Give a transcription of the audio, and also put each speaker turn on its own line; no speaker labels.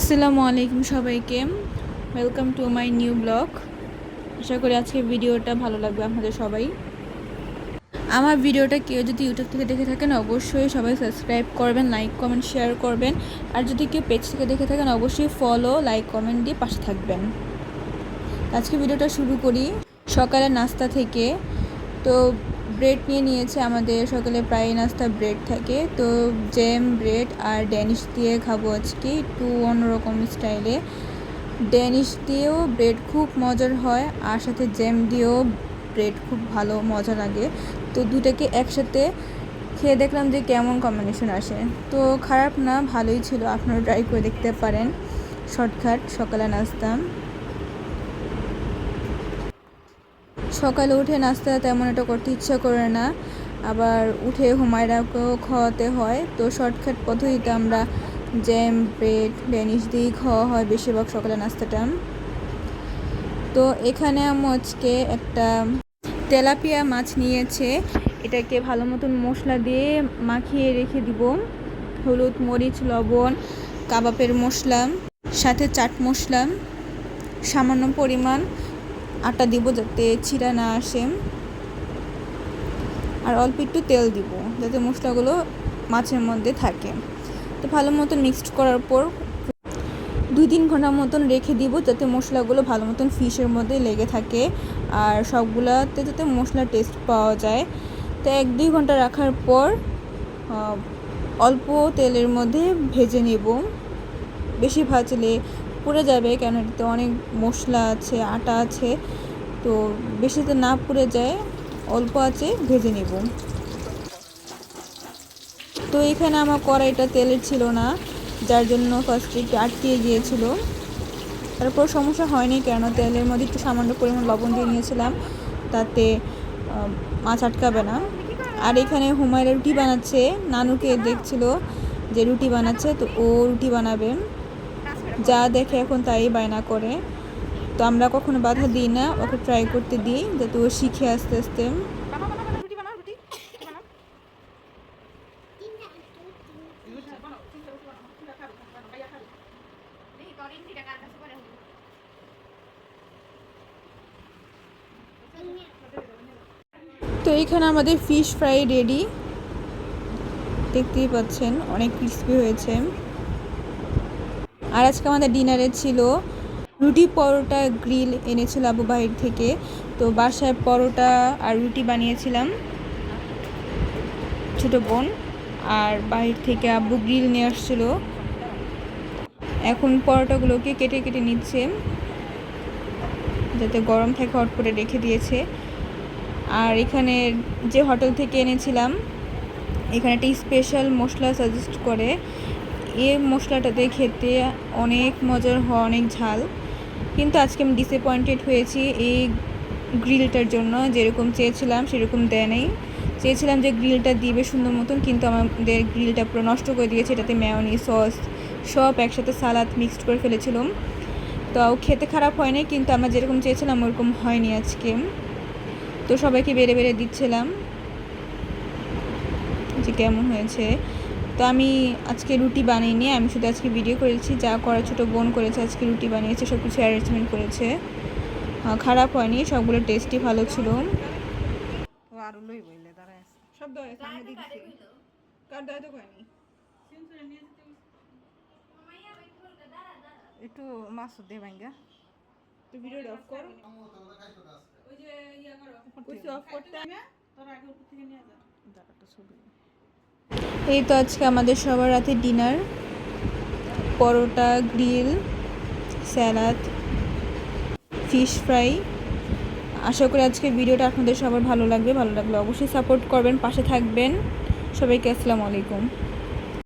আসসালামু আলাইকুম সবাইকে। Welcome to my new blog আশা করি আজকে ভিডিওটা ভালো লাগবে আপনাদের সবাই। আমার ভিডিওটা কেউ যদি ইউটিউব থেকে দেখে থাকেন, অবশ্যই সবাই সাবস্ক্রাইব করবেন লাইক কমেন্ট শেয়ার করবেন। আর যদি কেউ পেজ থেকে দেখে থাকেন, অবশ্যই ফলো লাইক কমেন্ট দিয়ে পাশে থাকবেন। আজকে ভিডিওটা শুরু করি সকালের নাস্তা থেকে। তো ব্রেড নিয়ে নিয়েছে আমাদের সকালে, প্রায় নাস্তা ব্রেড থাকে। তো জ্যাম ব্রেড আর ড্যানিশ দিয়ে খাব আজকে, একটু অন্যরকম স্টাইলে। ড্যানিশ দিয়েও ব্রেড খুব মজার হয় আর সাথে জ্যাম দিয়েও ব্রেড খুব ভালো, মজা লাগে। তো দুটাকে একসাথে খেয়ে দেখলাম যে কেমন কম্বিনেশন আসে। তো খারাপ না, ভালোই ছিল আপনারা ট্রাই করে দেখতে পারেন। শর্টকাট, সকালে নাস্তা। সকালে উঠে নাস্তা তেমন এটা করতে ইচ্ছা করে না। আবার উঠে হুমায়রাকেও খাওয়াতে হয়। তো শর্টকাট পদ্ধতিতে আমরা জ্যাম ব্রেড ডেনিশ দিয়েই খাওয়া হয় বেশিরভাগ সকালে নাস্তাটা। তো এখানে আমি আজকে একটা তেলাপিয়া মাছ নিয়েছে। এটাকে ভালো মতন মশলা দিয়ে মাখিয়ে রেখে দিব। হলুদ, মরিচ, লবণ, কাবাবের মশলা, সাথে চাট মশলা, সামান্য পরিমাণ আটা দিব যাতে ছিঁড়া না আসে। আর অল্প একটু তেল দিব যাতে মশলাগুলো মাছের মধ্যে থাকে। তো ভালো মতন মিক্সড করার পর দুই তিন ঘণ্টার মতন রেখে দিব যাতে মশলাগুলো ভালো মতন ফিশের মধ্যে লেগে থাকে আর সবগুলাতে যাতে মশলা টেস্ট পাওয়া যায়। তো এক দুই ঘণ্টা রাখার পর অল্প তেলের মধ্যে ভেজে নেব। বেশি ভাজলে পুড়ে যাবে, কেন এটাতে অনেক মশলা আছে, আটা আছে, তো বেশি বেশিতে না পুড়ে যায়, অল্প আছে, ভেজে নেব। তো এখানে আমার কড়াইটা তেলের ছিল না, যার জন্য ফার্স্টে একটু আটকিয়ে গিয়েছিল। তারপর সমস্যা হয়নি কেন, তেলের মধ্যে একটু সামান্য পরিমাণ লবণ দিয়ে নিয়েছিলাম, তাতে মাছ আটকাবে না। আর এখানে হুমায়রা রুটি বানাচ্ছে, নানুকে দেখছিল যে রুটি বানাচ্ছে, তো ও রুটি বানাবে। যা দেখে এখন তাই বায়না করে। তো আমরা কখনো বাধা দিই না, ওকে ট্রাই করতে দিই, যাতে ও শিখে আস্তে আস্তে। তো এইখানে আমাদের ফিশ ফ্রাই রেডি দেখতেই পাচ্ছেন, অনেক ক্রিস্পি হয়েছে। আর আজকে আমাদের ডিনারে ছিল রুটি পরোটা গ্রিল এনেছিল আবু বাহির থেকে। তো বাসায় পরোটা আর রুটি বানিয়েছিলাম ছোট বোন। আর বাহির থেকে আব্বু গ্রিল নিয়ে আসছিল। এখন পরোটাগুলোকে কেটে কেটে নিচ্ছে। যাতে গরম থাকে, হট করে রেখে দিয়েছে। আর এখানে যে হোটেল থেকে এনেছিলাম, এখানে একটা স্পেশাল মশলা সাজেস্ট করে। এ মশলাটাতে খেতে অনেক মজার হয়, অনেক ঝাল। কিন্তু আজকে আমি ডিসঅ্যাপয়েন্টেড হয়েছি এই গ্রিলটার জন্য। যেরকম চেয়েছিলাম, সেরকম দেয় নেই। চেয়েছিলাম যে গ্রিলটা দিবে সুন্দর মতন, কিন্তু আমাদের গ্রিলটা পুরো নষ্ট করে দিয়েছে। এটাতে ম্যাওনি সস সব একসাথে সালাদ মিক্সড করে ফেলেছিলাম। তো খেতে খারাপ হয়নি, কিন্তু আমরা যেরকম চেয়েছিলাম, ওরকম হয়নি আজকে। তো সবাইকে বেড়ে বেড়ে দিচ্ছিলাম যে কেমন হয়েছে। তো আমি আজকে রুটি বানিয়ে নিয়ে আমি শুধু আজকে ভিডিও করেছি যা করা ছোটো বোন করেছে আজকে রুটি বানিয়েছে সব কিছু অ্যারেঞ্জমেন্ট করেছে খারাপ হয়নি সবগুলো টেস্টই ভালো ছিল।
একটু মাছ দে ভাঙ্গা
তো ভিডিও অফ কর। ওই যে ইয়া করো। অফ করতে।
তোরা আগে উপর থেকে নিয়ে যা। ছবি।
এই তো আজকে আমাদের সবার রাতে dinner. Paratha, grill, salad, fish fry. আশা করি আজকে ভিডিওটা আপনাদের সবার ভালো লাগবে। ভালো লাগলে অবশ্যই সাপোর্ট করবেন, পাশে থাকবেন। সবাইকে আসসালামু আলাইকুম।